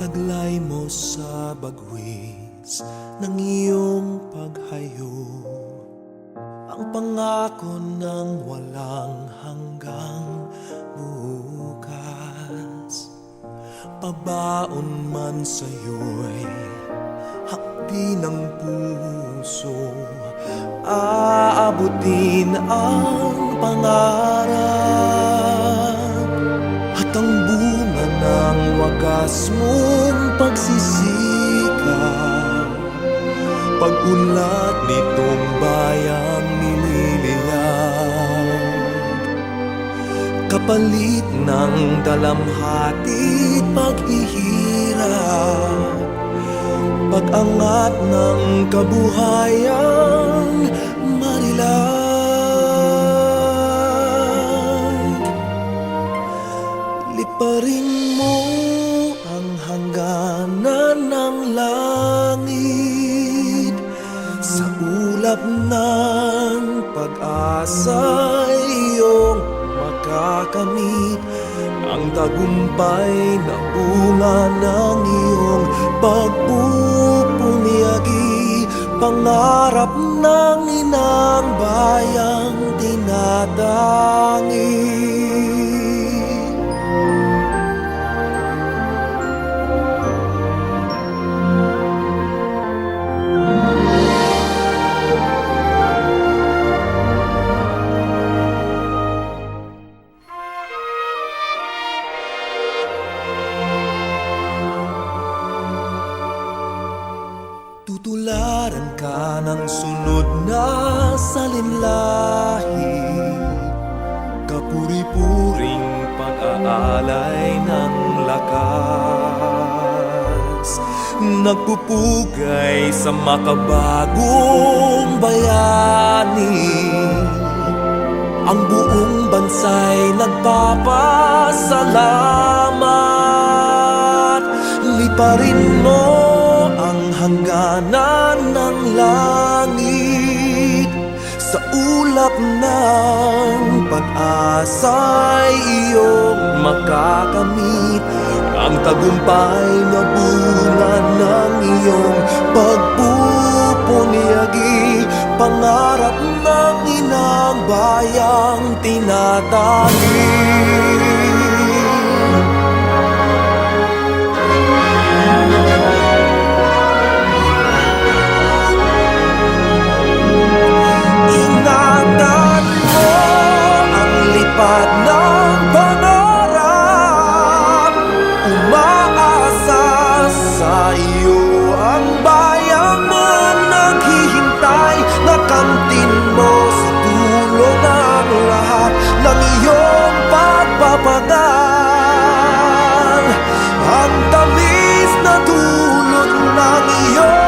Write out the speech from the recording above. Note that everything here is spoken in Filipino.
Taglay mo sa bagwis ng iyong paghayo. Ang pangako ng walang hanggang bukas. Pabaon man sa'yo'y hakdi ng puso. Aabutin ang pangarap wagas mong pagsisikap Pag-unlad nitong bayang nililiyag Kapalit ng dalamhati paghihirap Pag-angat ng kabuhayan marilag langit Sa ulap ng pag-asa iyong makakamit. Ang tagumpay na bunga ng iyong pagpupunyagi Pangarap ng inang bayang tinatangi ng sunod na salinlahi. Kapuri-puring pag-aalay ng lakas. Nagpupugay sa makabagong bayani. Ang buong bansa'y nagpapasalamat. Liparin mo hangganan ng langit Sa ulap ng pag-asa'y iyong makakamit. Ang tagumpay na bunga ng iyong pagpupunyagi Pangarap ng inang bayang tinatawag tapat ng pangarap Umaasa sa iyo ang bayan mo Naghihintay na kantin mo sa tulong ng lahat Ng iyong pagpapagal Ang tamis na tulog ng iyong